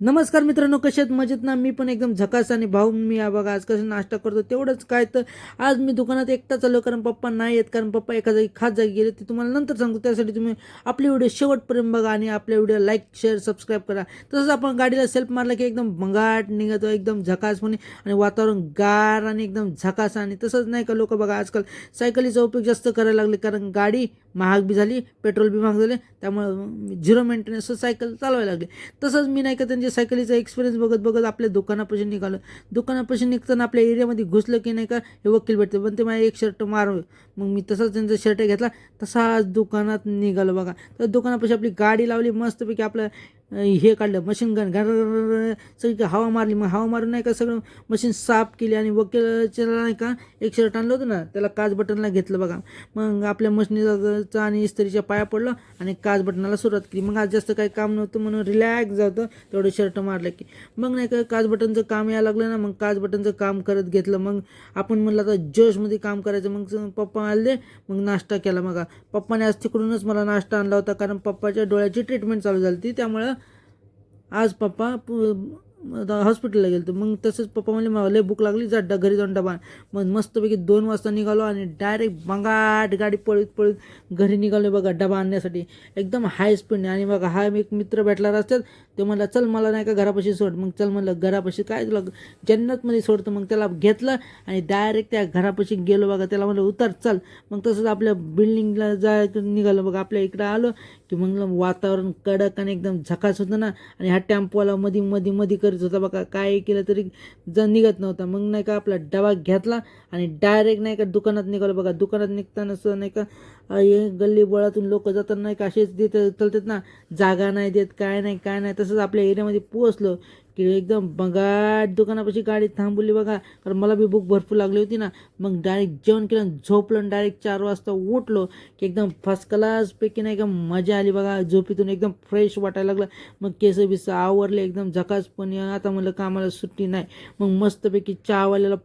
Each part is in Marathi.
नमस्कार मित्रांनो कसे आहेत? मजेत ना? मी पण एकदम झकास आणि भाऊ मी. या बघा आज कसं नाश्ता करतो तेवढंच काय तर. आज मी दुकानात एकटा चाललो कारण पप्पा नाही येत कारण पप्पा एका जागी खास जागी गेले ते तुम्हाला नंतर सांगतो. त्यासाठी तुम्ही आपली व्हिडिओ शेवटपर्यंत बघा आणि आपल्या व्हिडिओ लाईक शेअर सबस्क्राईब करा. तसंच आपण गाडीला सेल्फ मारला की एकदम भंगाट निघतो एकदम झकासपणे आणि वातावरण गार आणि एकदम झकास आणि तसंच नाही का लोक बघा आजकाल सायकलीचा उपयोग जास्त करायला लागले कारण गाडी महाग बी झाली पेट्रोल बी महाग झाले त्यामुळं झिरो मेंटेनन्स सायकल चालवायला लागले. तसंच मी नाही का त्यांच्या सायकलीचा एक्सपिरियन्स बघत बघत आपल्या दुकानापाशी निघालो. दुकानापाशी निघताना आपल्या एरियामध्ये घुसलं की नाही का हे वकील भेटते पण ते मला एक शर्ट मार हो. मग मी तसाच त्यांचा शर्ट घेतला तसाच दुकानात निघालो बघा. तर दुकानापाशी आपली गाडी लावली मस्तपैकी आपलं हे काढलं मशीन गन घर सगळी हवा मारली मग हवा मारून नाही का सगळं मशीन साफ केली आणि वकीलच्या नाही का एक शर्ट आणलं होतं ना त्याला काच बटनला घेतलं बघा. मग आपल्या मशीनीचा आणि इस्त्रीच्या पाया पडलं आणि काच बटनाला सुरुवात केली. मग आज जास्त काही काम नव्हतं म्हणून रिलॅक्स जातं तेवढं शर्ट मारलं की. मग नाही का काच बटनचं काम यायला लागलं ना मग काच बटनचं काम करत घेतलं. मग आपण म्हणलं आता जोशमध्ये काम करायचं मग पप्पा आले मग नाश्ता केला मग पप्पाने आज तिकडूनच मला नाश्ता आणला होता कारण पप्पाच्या डोळ्याची ट्रीटमेंट चालू झाली होती त्यामुळं आज पप्पा पु- आता हॉस्पिटलला गेलो मग तसंच पप्पा म्हणले मला लय भूक लागली जा डा घरी जाऊन डबा मग मस्तपैकी दोन वाजता निघालो आणि डायरेक्ट बंगाट गाडी पळीत पळीत घरी निघालो बघा डबा आणण्यासाठी. एकदम हाय स्पीडने आणि बघा हा एक मित्र भेटला रस्त्यात ते म्हणला चल मला नाही का घरापाशी सोड. मग चल म्हणलं घरापाशी काय तुला जन्नतमध्ये सोडतं. मग त्याला घेतलं आणि डायरेक्ट त्या घरापाशी गेलो बघा. त्याला म्हणलं उतर चल. मग तसंच आपल्या बिल्डिंगला जाय निघालो बघा. आपल्या इकडं आलो की मग वातावरण कडक आणि एकदम झकास होतं ना. आणि हा मध्ये मधी मधी मधी करत होता बघा. काय केलं तरी जण निघत नव्हता. मग नाही का आपला डबा घेतला आणि डायरेक्ट नाही का दुकानात निघालो बघा. दुकानात निघताना सुद्धा नाही का हे गल्ली बोळातून लोक जाताना नाही का असेच देत चलतात ना. जागा नाही देत काय नाही काय नाही. तसंच आपल्या एरियामध्ये पोहोचलो. की एकदम बघाट दुकानापाशी गाडी थांबवली बघा. कारण मला बी भूक भरपूर लागली होती ना. मग डायरेक्ट जेवण केलं झोपलं आणि डायरेक्ट चार वाजता उठलो की एकदम फर्स्ट क्लासपैकी नाही का मजा आली बघा. झोपीतून एकदम फ्रेश वाटायला लागलं. मग केस बिस आवरले एकदम झकासपणे आता म्हणलं कामाला सुट्टी नाही. मग मस्तपैकी चहावाल्याला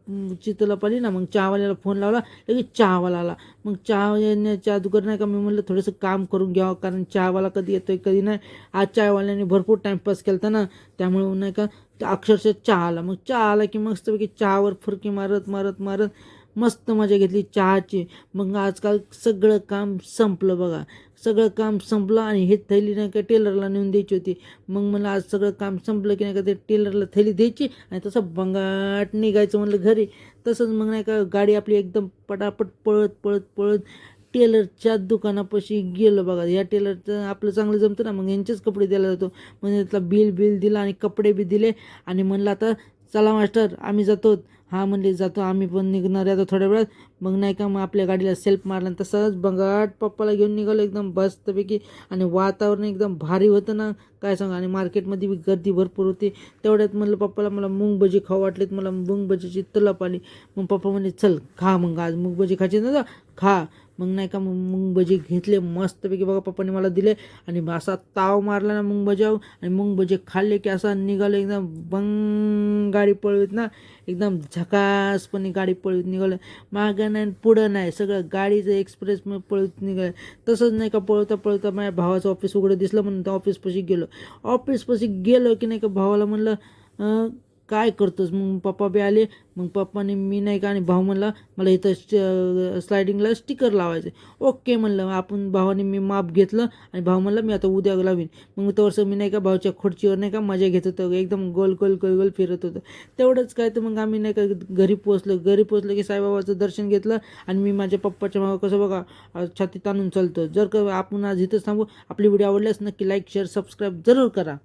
चितला पाहिली ना मग चहावाल्याला फोन लावला. लगेच चहावाला आला. मग चहा येण्याच्या अगोदर नाही का मी म्हणलं थोडंसं काम करून घ्यावं. कारण चहावाला कधी येतोय कधी नाही. आज चहावाल्याने भरपूर टाईमपास केला होता ना. त्यामुळे नाही का अक्षरशः चहा आला मग चहा आला की मस्तपैकी चहावर फुरकी मारत मारत मारत मस्त मजा घेतली चहाची. मग आजकाल सगळं काम संपलं बघा. सगळं काम संपलं आणि हे थैली नाही का टेलरला नेऊन द्यायची होती. मग मला आज सगळं काम संपलं की नाही का ते टेलरला थैली द्यायची आणि तसं बंगाट निघायचं म्हणलं घरी. तसंच मग नाही का गाडी आपली एकदम पटापट पळत पळत पळत टेलरच्या दुकानापाशी गेलो बघा. या टेलरचं आपलं चांगलं जमतं ना मग यांचेच कपडे द्यायला जातो. म्हणजे त्याला बिल बिल दिलं आणि कपडे बी दिले आणि म्हणलं आता चला मास्टर आम्ही जातो. हा म्हणले जातो आम्ही पण निघणार आहे आता थोड्या वेळात. मग नाही का मग आपल्या गाडीला सेल्फ मारला आणि तसंच बंगाट पप्पाला घेऊन निघालो एकदम मस्तपैकी. आणि वातावरण एकदम भारी होतं ना काय सांगा. आणि मार्केटमध्ये बी गर्दी भरपूर होती. तेवढ्यात म्हणलं पप्पाला मला मूग भजी खाऊ वाटलेत. मला मूग भजीची तलप आली. मग पप्पा म्हणले चल खा मग आज. मूग भजी खायची ना खा. मग नाही का मग मूग भजी घेतले मस्तपैकी. बघा पप्पाने मला दिले. आणि असा ताव मारला ना मूग आणि मूग भजी खाल्ले की असा निघालो एकदम बंग गाडी पळवीत ना. एकदम झकासपणे गाडी पळत निघालं. मागं नाही आणि पुढं नाही. सगळं गाडीचं एक्सप्रेस मग पळत निघालं. तसंच नाही का पळवता पळवता माझ्या भावाचं ऑफिस उघडं दिसलं म्हणून त्या ऑफिसपाशी गेलो. ऑफिसपाशी गेलो की नाही का भावाला म्हणलं काय करतोस? मग पप्पा बी आले. मग पप्पाने मी नाही का आणि भाऊ म्हणला मला इथं स्लायडिंगला स्टिकर लावायचं ओके म्हणलं. आपण भावाने मी माप घेतलं आणि भाऊ म्हणला मी आता उद्या लावीन. मग तोवरसं मी नाही का भाऊच्या खुर्चीवर नाही का मजा घेत होतं. एकदम गोल गोल गोल गोल फिरत होतं. तेवढंच काय तर मग आम्ही नाही का घरी पोचलो घरी पोचलो की साईबाबाचं दर्शन घेतलं आणि मी माझ्या पप्पाच्या भावा कसं बघा छातीत आणून चालतो. जर का आपण आज इथंच थांबू आपली व्हिडिओ आवडल्यास नक्की लाईक शेअर सबस्क्राईब जरूर करा.